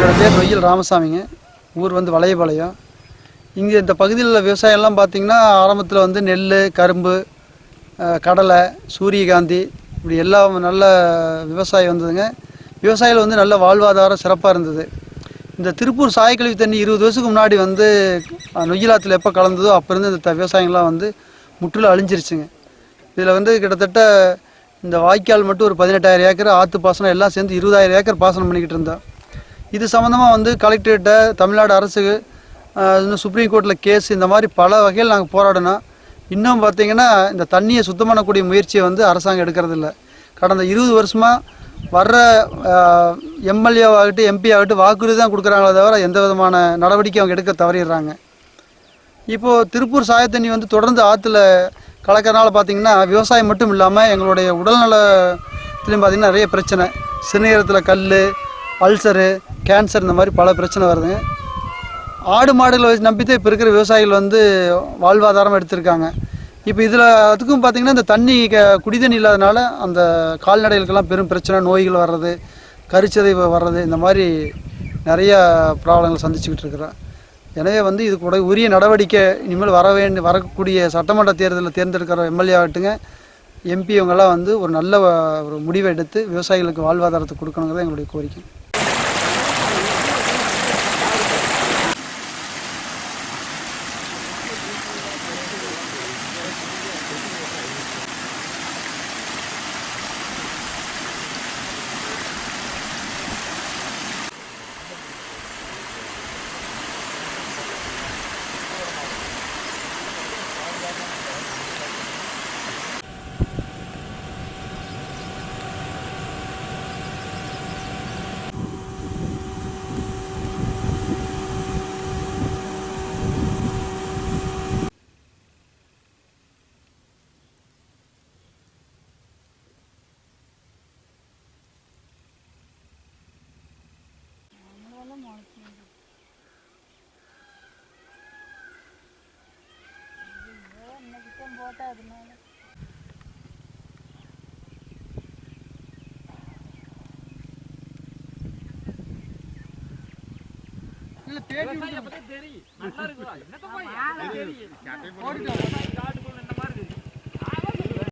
செந்தில் ராமசாமிங்க. ஊர் வந்து வளையபாளையம். இங்கே இந்த பகுதியில் உள்ள விவசாயம்லாம் பார்த்திங்கன்னா ஆரம்பத்தில் வந்து நெல் கரும்பு கடலை சூரியகாந்தி இப்படி எல்லாம் நல்ல விவசாயம் வந்ததுங்க. விவசாயிகள் வந்து நல்ல வாழ்வாதாரம் சிறப்பாக இருந்தது. இந்த திருப்பூர் சாயக்கழிவு தண்ணி இருபது வருஷத்துக்கு முன்னாடி வந்து அஹ், நொய்யலாத்தில் எப்போ கலந்ததோ அப்போருந்து இந்த விவசாயங்கள்லாம் வந்து முற்றிலும் அழிஞ்சிருச்சுங்க. இதில் வந்து கிட்டத்தட்ட இந்த வாய்க்கால் மட்டும் ஒரு பதினெட்டாயிரம் ஏக்கர் ஆற்று பாசனம் எல்லாம் சேர்ந்து இருபதாயிரம் ஏக்கர் பாசனம் பண்ணிக்கிட்டு இருந்தோம். இது சம்மந்தமாக வந்து கலெக்டர்கிட்ட தமிழ்நாடு அரசுக்கு இன்னும் சுப்ரீம் கோர்ட்டில் கேஸ் இந்த மாதிரி பல வகையில் நாங்கள் போராடினோம் இன்னும் பார்த்தீங்கன்னா இந்த தண்ணியை சுத்தம் பண்ணக்கூடிய முயற்சியை வந்து அரசாங்கம் எடுக்கிறதில்ல. கடந்த இருபது வருஷமாக வர்ற எம்எல்ஏ ஆகட்டும் எம்பி ஆகட்டும் வாக்குறுதி தான் கொடுக்குறாங்களே தவிர எந்த விதமான நடவடிக்கை அவங்க எடுக்க தவறிடுறாங்க. இப்போது திருப்பூர் சாயத்தண்ணி வந்து தொடர்ந்து ஆற்றுல கலக்கிறனால பார்த்தீங்கன்னா விவசாயம் மட்டும் இல்லாமல் எங்களுடைய உடல்நலத்துலேயும் பார்த்தீங்கன்னா நிறைய பிரச்சனை. சிறுநீரத்தில் கல் அல்சரு கேன்சர் இந்த மாதிரி பல பிரச்சனை வருதுங்க. ஆடு மாடுகளை வச்சு நம்பித்தான் இப்போ இருக்கிற விவசாயிகள் வந்து வாழ்வாதாரம் எடுத்திருக்காங்க. இப்போ இதில் அதுக்கும் பார்த்தீங்கன்னா இந்த தண்ணி க- குடிதண்ணி இல்லாதனால அந்த கால்நடைகளுக்கெல்லாம் பெரும் பிரச்சனை நோய்கள் வர்றது கரிச்சதைவு வர்றது இந்த மாதிரி நிறைய ப்ராப்ளங்கள் சந்திச்சுக்கிட்டு இருக்கிறோம். எனவே வந்து இது கூட உரிய நடவடிக்கை இனிமேல் வர வேண்டி வரக்கூடிய சட்டமன்ற தேர்தலில் தேர்ந்தெடுக்கிற எம்எல்ஏ ஆகட்டுங்க. எம்பி இவங்கெல்லாம் வந்து ஒரு நல்ல ஒரு முடிவை எடுத்து விவசாயிகளுக்கு வாழ்வாதாரத்தை கொடுக்கணுங்கிறது எங்களுடைய கோரிக்கை. விவசாயியை பத்தி தெரியும். நல்லா இருக்குதா என்னத்த போய் தெரியும்